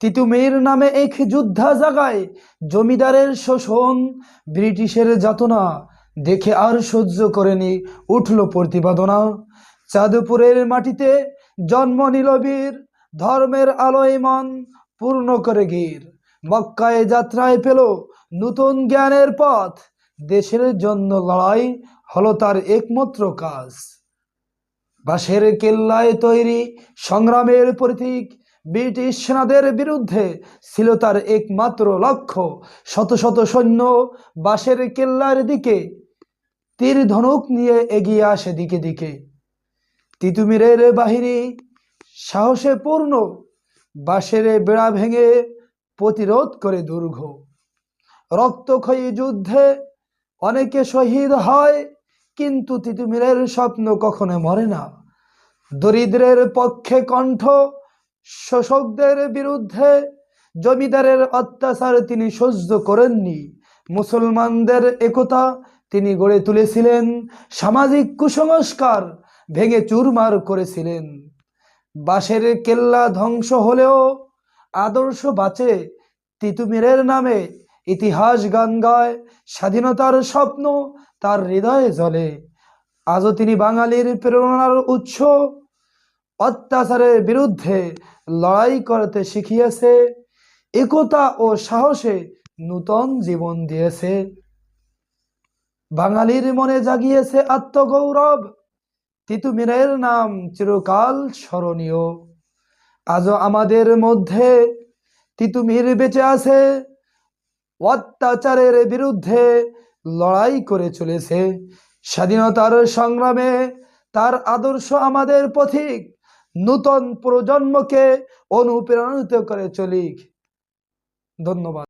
তিতুমির নামে এক যুদ্ধা জাগায় জমিদারের শোষণ, ব্রিটিশের যাতনা, দেখে আর সহ্য করেনি, উঠল প্রতিপাদনা চাঁদপুরের মাটিতে জন্ম নিল বীর, ধর্মের আলোয় মন পূর্ণ করে গীর। মক্কায় যাত্রায় পেল নতুন জ্ঞানের পথ, দেশের জন্য লড়াই হলো তার একমাত্র কাজ। বাঁশের কেল্লায় তৈরি সংগ্রামের প্রতীক ব্রিটিশ সেনাদের বিরুদ্ধে ছিল তার একমাত্র লক্ষ্য। শত শত সৈন্য বাঁশের কেল্লার দিকে তীর ধনুক নিয়ে এগিয়ে আসে দিকে দিকে। তিতুমিরের বাহিনী সাহসে পূর্ণ বাঁশের বেড়া ভেঙে প্রতিরোধ করে দুর্ঘ রক্তক্ষয়ী যুদ্ধে অনেকে শহীদ হয়, কিন্তু তিতুমিরের স্বপ্ন কখনো মরে না। দরিদ্রের পক্ষে কণ্ঠ শোষকদের বিরুদ্ধে জমিদারের অত্যাচার তিনি সহ্য করেননি। মুসলমানদের একতা তিনি গড়ে তুলেছিলেন। সামাজিক কুসংস্কার ভেঙে চুরমার করেছিলেন। বাঁশের কেল্লা ধ্বংস হলেও আদর্শ বাঁচে তিতুমিরের নামে। ইতিহাস গান গায় স্বাধীনতার স্বপ্ন তার হৃদয়ে জ্বলে। আজও তিনি বাঙালির প্রেরণার উৎস। অত্যাচারের বিরুদ্ধে লড়াই করতে শিখিয়েছে, একতা ও সাহসে নূতন জীবন দিয়েছে। বাঙালির মনে জাগিয়েছে আত্মগৌরব, তিতুমিরের নাম চিরকাল স্মরণীয়। আজও আমাদের মধ্যে তিতুমির বেঁচে আছে, অত্যাচারের বিরুদ্ধে লড়াই করে চলেছে। স্বাধীনতার সংগ্রামে তার আদর্শ আমাদের পথিক নূতন প্রজন্মকে অনুপ্রাণিত করে চলিক ধন্যবাদ।